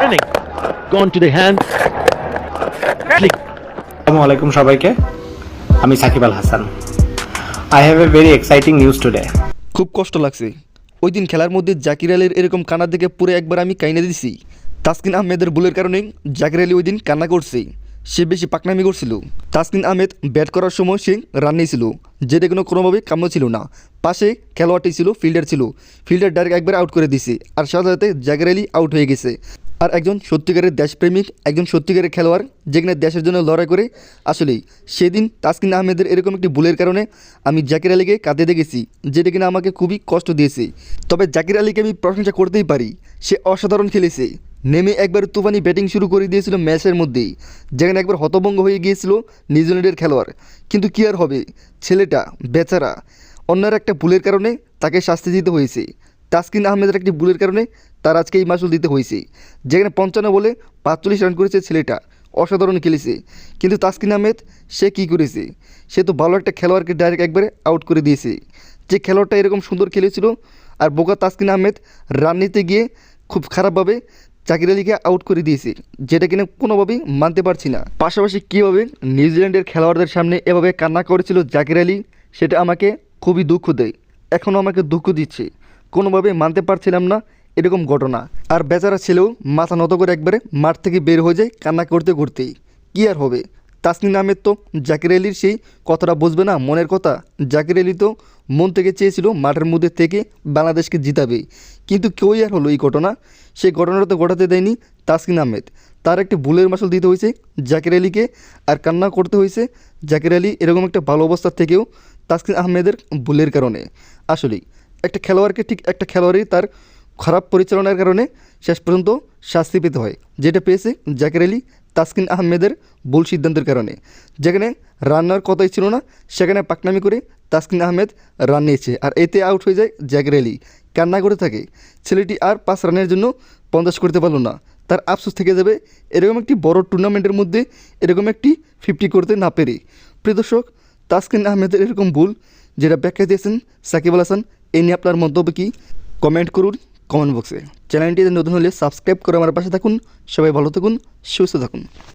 Running. Gone to the hand. Click. আসসালামু আলাইকুম সবাইকে। আমি Shakib Al Hasan. I have a very exciting news today খুব কষ্ট লাগছে। ওই দিন খেলার মধ্যে জাকির আলীর এরকম কান্না দেখে পুরো একবার আমি কাইনে দিছি। তাসকিন আহমেদের ভুলের কারণে জাকির আলী ওই দিন কান্না করছে। সে বেশি পাকনামি করছিল। তাসকিন আহমেদ ব্যাট করার সময় সে রান নিয়েছিল। যেটা কোনো কোনোভাবে কাম্য ছিল না। পাশে খেলোয়াড়টি ছিল ফিল্ডার ছিল। ফিল্ডার ডাইরেক্ট একবার আউট করে দিছে। আর সাথে সাথে জাকির আলী আউট হয়ে গেছে। আর একজন সত্যিকারের দেশপ্রেমিক, একজন সত্যিকারের খেলোয়াড় যেখানে দেশের জন্য লড়াই করে, আসলেই সেদিন তাসকিন আহমেদের এরকম একটি ভুলের কারণে আমি জাকির আলীকে কাঁদে দেখেছি, যেটা কিনা আমাকে খুবই কষ্ট দিয়েছে। তবে জাকির আলীকে আমি প্রশংসা করতেই পারি, সে অসাধারণ খেলেছে। নেমে একবার তুফানি ব্যাটিং শুরু করে দিয়েছিল ম্যাচের মধ্যেই, যেখানে একবার হতভঙ্গ হয়ে গিয়েছিল নিউজিল্যান্ডের খেলোয়াড়। কিন্তু কী আর হবে, ছেলেটা, বেচারা, অন্যের একটা ভুলের কারণে তাকে শাস্তি দিতে হয়েছে। তাসকিন আহমেদের একটি ভুলের কারণে তার আজকে এই মাসুল দিতে হয়েছে। যেখানে পঞ্চান্ন বলে পাঁচচল্লিশ রান করেছে ছেলেটা। অসাধারণ খেলেছে। কিন্তু তাসকিন আহমেদ, সে কী করেছে? সে তো ভালো একটা খেলোয়াড়কে ডাইরেক্ট একবারে আউট করে দিয়েছে। যে খেলোয়াড়টা এরকম সুন্দর খেলেছিল আর বোকা তাসকিন আহমেদ রান নিতে গিয়ে খুব খারাপভাবে জাকির আলীকে আউট করে দিয়েছে, যেটা কিনা কোনোভাবেই মানতে পারছি না। পাশাপাশি কীভাবে নিউজিল্যান্ডের খেলোয়াড়দের সামনে এভাবে কান্না করেছিল জাকির আলী, সেটা আমাকে খুবই দুঃখ দেয়। এখনও আমাকে দুঃখ দিচ্ছে। কোনোভাবে মানতে পারছিলাম না এরকম ঘটনা। আর বেচারা ছেলেও মাথা নত করে একবারে মাঠ থেকে বের হয়ে যায় কান্না করতে করতেই। কী আর হবে? তাসনিন আহমেদ তো জাকির আলীর সেই কথাটা বুঝবে না, মনের কথা। জাকির আলী তো মন থেকে চেয়েছিল মাঠের মধ্যে থেকে বাংলাদেশকে জিতাবে। কিন্তু কেউই আর হলো এই ঘটনা? সেই ঘটনাটা তো ঘটাতে দেয়নি তাসকিন আহমেদ। তার একটি ভুলের মাসুল দিতে হয়েছে জাকির আলীকে আর কান্না করতে হয়েছে জাকির আলী এরকম একটা ভালো অবস্থার থেকেও তাসকিন আহমেদের ভুলের কারণে। আসলেই একটা খেলোয়াড়কে ঠিক একটা খেলোয়াড়ই তার খারাপ পরিচালনার কারণে শেষ পর্যন্ত শাস্তি পেতে হয়, যেটা পেয়েছে জাকির আলী তাসকিন আহমেদের ভুল সিদ্ধান্তের কারণে। যেখানে রান্নার কথাই ছিল না, সেখানে পাকনামি করে তাসকিন আহমেদ রান নিয়েছে আর এতে আউট হয়ে যায় জাকির আলী। কান্না করে থাকে। ছেলেটি আর পাঁচ রানের জন্য পঞ্চাশ করতে পারল না। তার আফসোস থেকে যাবে, এরকম একটি বড় টুর্নামেন্টের মধ্যে এরকম একটি ফিফটি করতে না পেরে। প্রিয় দর্শক, তাসকিন আহমেদের এরকম ভুল, যেটা ব্যাখ্যা দিয়েছেন সাকিব আল হাসান এই নিয়ে আপনার মন্তব্য কী কমেন্ট করুন কমেন্ট বক্সে চ্যানেলটিতে নতুন হলে সাবস্ক্রাইব করে আমার পাশে থাকুন। সবাই ভালো থাকুন, সুস্থ থাকুন।